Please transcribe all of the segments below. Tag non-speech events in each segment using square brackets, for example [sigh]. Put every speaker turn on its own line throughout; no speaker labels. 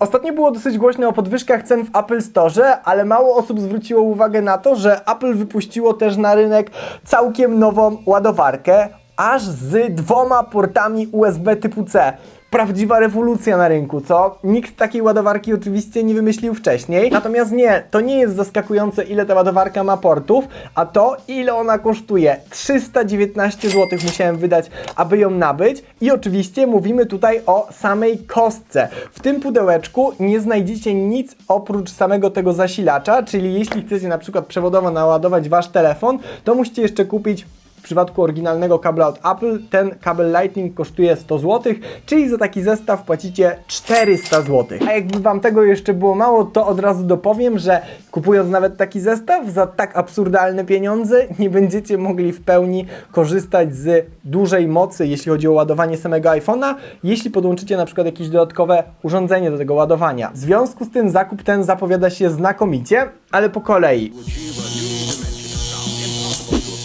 Ostatnio było dosyć głośno o podwyżkach cen w Apple Store, ale mało osób zwróciło uwagę na to, że Apple wypuściło też na rynek całkiem nową ładowarkę, aż z dwoma portami USB typu C. Prawdziwa rewolucja na rynku, co? Nikt takiej ładowarki oczywiście nie wymyślił wcześniej. Natomiast nie, to nie jest zaskakujące, ile ta ładowarka ma portów, a to, ile ona kosztuje. 319 zł musiałem wydać, aby ją nabyć. I oczywiście mówimy tutaj o samej kostce. W tym pudełeczku nie znajdziecie nic oprócz samego tego zasilacza, czyli jeśli chcecie na przykład przewodowo naładować wasz telefon, to musicie jeszcze kupić w przypadku oryginalnego kabla od Apple ten kabel Lightning kosztuje 100 zł, czyli za taki zestaw płacicie 400 zł. A jakby Wam tego jeszcze było mało, to od razu dopowiem, że kupując nawet taki zestaw za tak absurdalne pieniądze, nie będziecie mogli w pełni korzystać z dużej mocy, jeśli chodzi o ładowanie samego iPhone'a, jeśli podłączycie na przykład jakieś dodatkowe urządzenie do tego ładowania. W związku z tym zakup ten zapowiada się znakomicie, ale po kolei.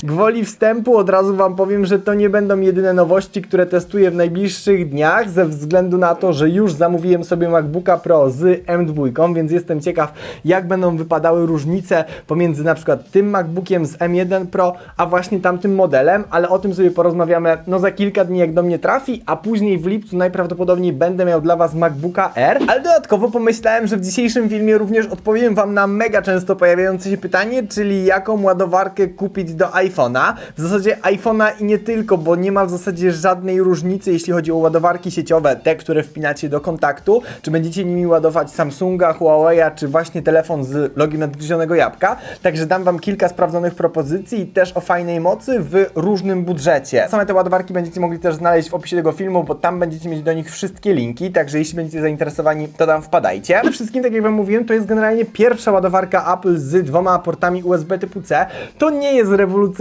Gwoli wstępu od razu Wam powiem, że to nie będą jedyne nowości, które testuję w najbliższych dniach, ze względu na to, że już zamówiłem sobie MacBooka Pro z M2, więc jestem ciekaw, jak będą wypadały różnice pomiędzy na przykład tym MacBookiem z M1 Pro, a właśnie tamtym modelem, ale o tym sobie porozmawiamy no za kilka dni, jak do mnie trafi, a później w lipcu najprawdopodobniej będę miał dla Was MacBooka R, ale dodatkowo pomyślałem, że w dzisiejszym filmie również odpowiem Wam na mega często pojawiające się pytanie, czyli jaką ładowarkę kupić do iPhone'a. W zasadzie iPhone'a i nie tylko, bo nie ma w zasadzie żadnej różnicy, jeśli chodzi o ładowarki sieciowe, te, które wpinacie do kontaktu, czy będziecie nimi ładować Samsunga, Huawei'a, czy właśnie telefon z logiem nadgryzionego jabłka. Także dam Wam kilka sprawdzonych propozycji też o fajnej mocy w różnym budżecie. Same te ładowarki będziecie mogli też znaleźć w opisie tego filmu, bo tam będziecie mieć do nich wszystkie linki, także jeśli będziecie zainteresowani, to tam wpadajcie. Przede wszystkim, tak jak Wam mówiłem, to jest generalnie pierwsza ładowarka Apple z dwoma portami USB typu C. To nie jest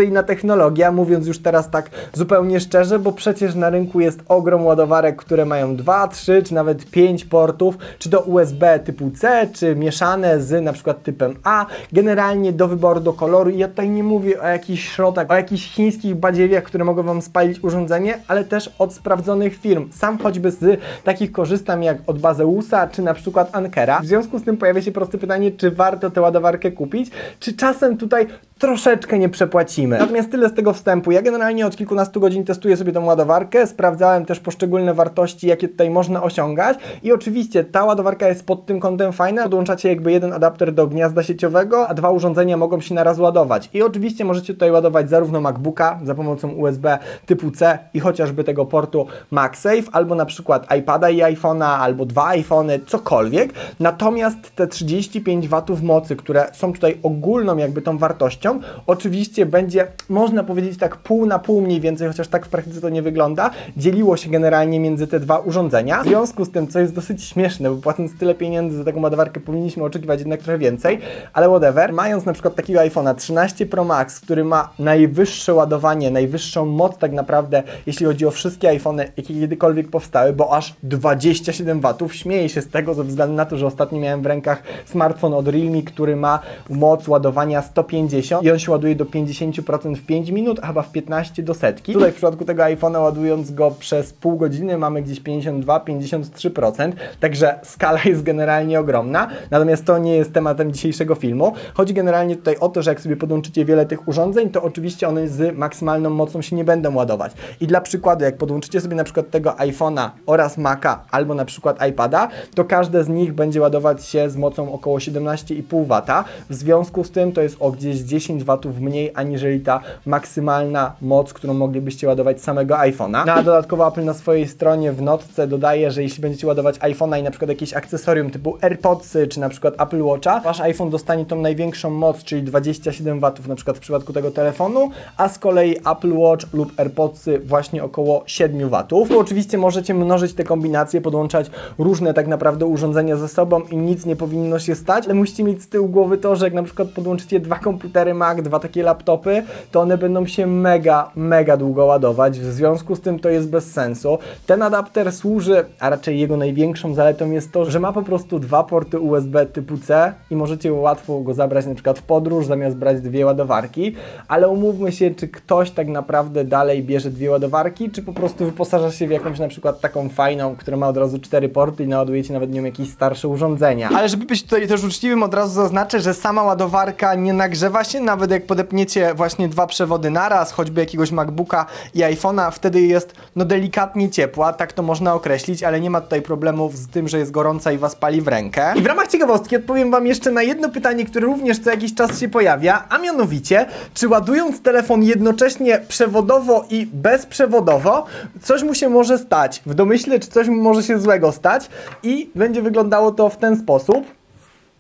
rewolucyjna technologia, mówiąc już teraz tak zupełnie szczerze, bo przecież na rynku jest ogrom ładowarek, które mają 2, 3 czy nawet 5 portów, czy to USB typu C, czy mieszane z na przykład typem A. Generalnie do wyboru, do koloru. I ja tutaj nie mówię o jakichś środkach, o jakichś chińskich badziewiach, które mogą Wam spalić urządzenie, ale też od sprawdzonych firm. Sam choćby z takich korzystam jak od Bazeusa, czy na przykład Ankera. W związku z tym pojawia się proste pytanie, czy warto tę ładowarkę kupić, czy czasem tutaj troszeczkę nie przepłacimy. Natomiast tyle z tego wstępu. Ja generalnie od kilkunastu godzin testuję sobie tą ładowarkę, sprawdzałem też poszczególne wartości, jakie tutaj można osiągać i oczywiście ta ładowarka jest pod tym kątem fajna. Podłączacie jakby jeden adapter do gniazda sieciowego, a dwa urządzenia mogą się naraz ładować. I oczywiście możecie tutaj ładować zarówno MacBooka za pomocą USB typu C i chociażby tego portu MagSafe, albo na przykład iPada i iPhone'a, albo dwa iPhony, cokolwiek. Natomiast te 35 W mocy, które są tutaj ogólną jakby tą wartością, oczywiście będzie, można powiedzieć tak pół na pół mniej więcej, chociaż tak w praktyce to nie wygląda, dzieliło się generalnie między te dwa urządzenia. W związku z tym, co jest dosyć śmieszne, bo płacąc tyle pieniędzy za taką ładowarkę powinniśmy oczekiwać jednak trochę więcej, ale whatever, mając na przykład takiego iPhone'a 13 Pro Max, który ma najwyższe ładowanie, najwyższą moc tak naprawdę, jeśli chodzi o wszystkie iPhony, jakie kiedykolwiek powstały, bo aż 27 W, śmieję się z tego ze względu na to, że ostatnio miałem w rękach smartfon od Realme, który ma moc ładowania 150 i on się ładuje do 50% w 5 minut, a chyba w 15 do setki. Tutaj w przypadku tego iPhone'a ładując go przez pół godziny mamy gdzieś 52-53%, także skala jest generalnie ogromna. Natomiast to nie jest tematem dzisiejszego filmu. Chodzi generalnie tutaj o to, że jak sobie podłączycie wiele tych urządzeń, to oczywiście one z maksymalną mocą się nie będą ładować. I dla przykładu, jak podłączycie sobie na przykład tego iPhone'a oraz Maca albo na przykład iPada, to każde z nich będzie ładować się z mocą około 17,5 W. W związku z tym to jest o gdzieś 10 W mniej aniżeli ta maksymalna moc, którą moglibyście ładować samego iPhone'a. No a dodatkowo Apple na swojej stronie w notce dodaje, że jeśli będziecie ładować iPhone'a i na przykład jakieś akcesorium typu AirPodsy czy na przykład Apple Watcha, wasz iPhone dostanie tą największą moc, czyli 27 W na przykład w przypadku tego telefonu, a z kolei Apple Watch lub AirPodsy właśnie około 7 W. Tu oczywiście możecie mnożyć te kombinacje, podłączać różne tak naprawdę urządzenia ze sobą i nic nie powinno się stać, ale musicie mieć z tyłu głowy to, że jak na przykład podłączycie dwa komputery Mac, dwa takie laptopy, to one będą się mega, mega długo ładować. W związku z tym to jest bez sensu. Ten adapter służy, a raczej jego największą zaletą jest to, że ma po prostu dwa porty USB typu C i możecie łatwo go zabrać na przykład w podróż, zamiast brać dwie ładowarki. Ale umówmy się, czy ktoś tak naprawdę dalej bierze dwie ładowarki, czy po prostu wyposaża się w jakąś na przykład taką fajną, która ma od razu cztery porty i naładujecie nawet nią jakieś starsze urządzenia. Ale żeby być tutaj też uczciwym, od razu zaznaczę, że sama ładowarka nie nagrzewa się, nawet jak podepniecie właśnie dwa przewody naraz, choćby jakiegoś MacBooka i iPhone'a, wtedy jest no delikatnie ciepła, tak to można określić, ale nie ma tutaj problemów z tym, że jest gorąca i was pali w rękę. I w ramach ciekawostki odpowiem wam jeszcze na jedno pytanie, które również co jakiś czas się pojawia, a mianowicie, czy ładując telefon jednocześnie przewodowo i bezprzewodowo, coś mu się może stać. W domyśle, czy coś mu może się złego stać i będzie wyglądało to w ten sposób.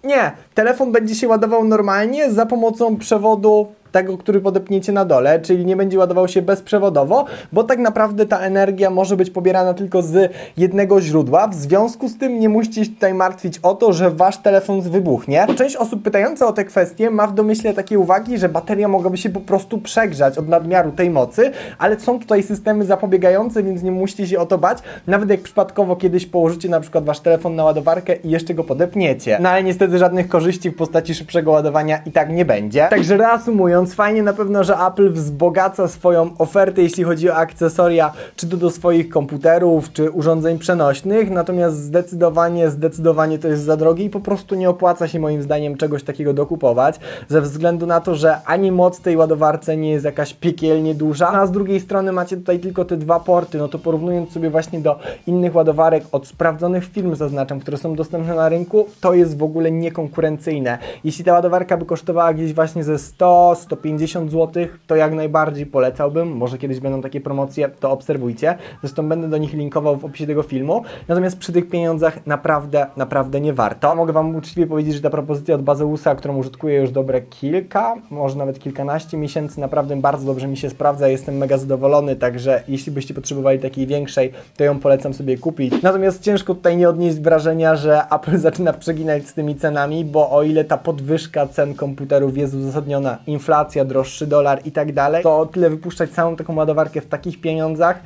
Nie, telefon będzie się ładował normalnie za pomocą przewodu tego, który podepniecie na dole, czyli nie będzie ładował się bezprzewodowo, bo tak naprawdę ta energia może być pobierana tylko z jednego źródła. W związku z tym nie musicie się tutaj martwić o to, że wasz telefon wybuchnie. Część osób pytająca o te kwestie ma w domyśle takie uwagi, że bateria mogłaby się po prostu przegrzać od nadmiaru tej mocy, ale są tutaj systemy zapobiegające, więc nie musicie się o to bać, nawet jak przypadkowo kiedyś położycie na przykład wasz telefon na ładowarkę i jeszcze go podepniecie. No ale niestety żadnych korzyści w postaci szybszego ładowania i tak nie będzie. Także reasumując, fajnie na pewno, że Apple wzbogaca swoją ofertę, jeśli chodzi o akcesoria, czy to do swoich komputerów, czy urządzeń przenośnych, natomiast zdecydowanie, zdecydowanie to jest za drogie i po prostu nie opłaca się moim zdaniem czegoś takiego dokupować, ze względu na to, że ani moc tej ładowarce nie jest jakaś piekielnie duża, a z drugiej strony macie tutaj tylko te dwa porty, no to porównując sobie właśnie do innych ładowarek od sprawdzonych firm, zaznaczam, które są dostępne na rynku, to jest w ogóle niekonkurencyjne. Jeśli ta ładowarka by kosztowała gdzieś właśnie ze 100, 150 zł, to jak najbardziej polecałbym. Może kiedyś będą takie promocje, to obserwujcie. Zresztą będę do nich linkował w opisie tego filmu. Natomiast przy tych pieniądzach naprawdę, naprawdę nie warto. Mogę Wam uczciwie powiedzieć, że ta propozycja od Bazeusa, którą użytkuję już dobre kilka, może nawet kilkanaście miesięcy, naprawdę bardzo dobrze mi się sprawdza. Jestem mega zadowolony, także jeśli byście potrzebowali takiej większej, to ją polecam sobie kupić. Natomiast ciężko tutaj nie odnieść wrażenia, że Apple [laughs] zaczyna przeginać z tymi cenami, bo o ile ta podwyżka cen komputerów jest uzasadniona, inflacja, droższy dolar i tak dalej, to tyle wypuszczać całą taką ładowarkę w takich pieniądzach,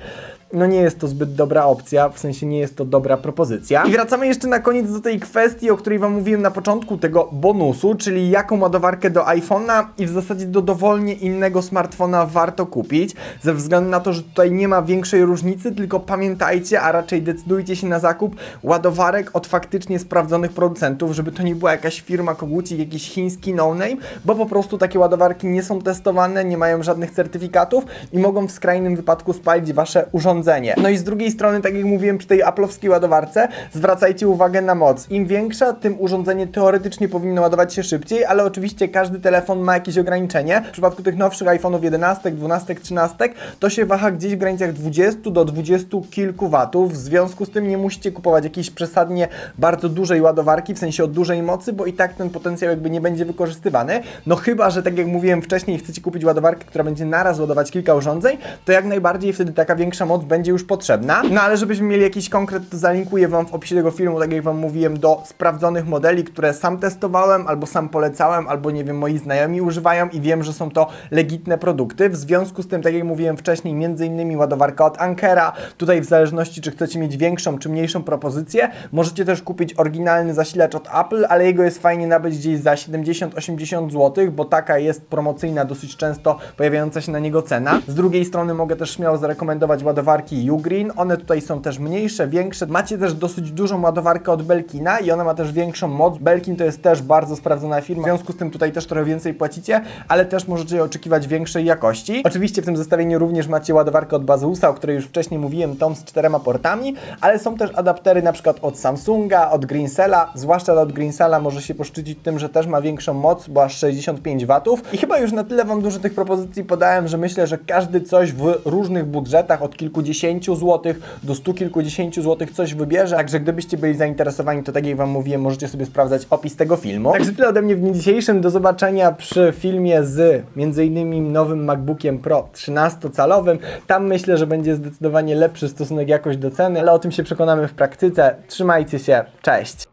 no nie jest to zbyt dobra opcja, w sensie nie jest to dobra propozycja. I wracamy jeszcze na koniec do tej kwestii, o której Wam mówiłem na początku tego bonusu, czyli jaką ładowarkę do iPhone'a i w zasadzie do dowolnie innego smartfona warto kupić, ze względu na to, że tutaj nie ma większej różnicy, tylko pamiętajcie, a raczej decydujcie się na zakup ładowarek od faktycznie sprawdzonych producentów, żeby to nie była jakaś firma kogucik, jakiś chiński no-name, bo po prostu takie ładowarki nie są testowane, nie mają żadnych certyfikatów i mogą w skrajnym wypadku spalić Wasze urządzenie. No i z drugiej strony, tak jak mówiłem przy tej Apple'owskiej ładowarce, zwracajcie uwagę na moc. Im większa, tym urządzenie teoretycznie powinno ładować się szybciej, ale oczywiście każdy telefon ma jakieś ograniczenie. W przypadku tych nowszych iPhone'ów 11, 12, 13 to się waha gdzieś w granicach 20 do 20 kilku watów. W związku z tym nie musicie kupować jakiejś przesadnie bardzo dużej ładowarki, w sensie o dużej mocy, bo i tak ten potencjał jakby nie będzie wykorzystywany. No chyba, że tak jak mówiłem wcześniej, chcecie kupić ładowarkę, która będzie naraz ładować kilka urządzeń, to jak najbardziej wtedy taka większa moc będzie już potrzebna. No ale żebyśmy mieli jakiś konkret, to zalinkuję Wam w opisie tego filmu, tak jak Wam mówiłem, do sprawdzonych modeli, które sam testowałem, albo sam polecałem, albo nie wiem, moi znajomi używają i wiem, że są to legitne produkty. W związku z tym, tak jak mówiłem wcześniej, między innymi ładowarka od Ankera, tutaj w zależności, czy chcecie mieć większą, czy mniejszą propozycję, możecie też kupić oryginalny zasilacz od Apple, ale jego jest fajnie nabyć gdzieś za 70-80 zł, bo taka jest promocyjna, dosyć często pojawiająca się na niego cena. Z drugiej strony mogę też śmiało zarekomendować ładowarki Ugreen, one tutaj są też mniejsze, większe. Macie też dosyć dużą ładowarkę od Belkina i ona ma też większą moc. Belkin to jest też bardzo sprawdzona firma, w związku z tym tutaj też trochę więcej płacicie, ale też możecie oczekiwać większej jakości. Oczywiście w tym zestawieniu również macie ładowarkę od Bazeusa, o której już wcześniej mówiłem, tą z czterema portami, ale są też adaptery na przykład od Samsunga, od Greensela, zwłaszcza od Greensela może się poszczycić tym, że też ma większą moc, bo aż 65 watów. I chyba już na tyle Wam dużo tych propozycji podałem, że myślę, że każdy coś w różnych budżetach od kilkudziesięciu złotych do stu kilkudziesięciu złotych coś wybierze, także gdybyście byli zainteresowani, to tak jak Wam mówiłem, możecie sobie sprawdzać opis tego filmu. Także tyle ode mnie w dniu dzisiejszym, do zobaczenia przy filmie z między innymi nowym MacBookiem Pro 13-calowym. Tam myślę, że będzie zdecydowanie lepszy stosunek jakość do ceny, ale o tym się przekonamy w praktyce. Trzymajcie się, cześć!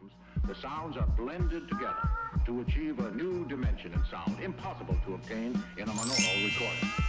The sounds are blended together to achieve a new dimension in sound impossible to obtain in a monaural recording.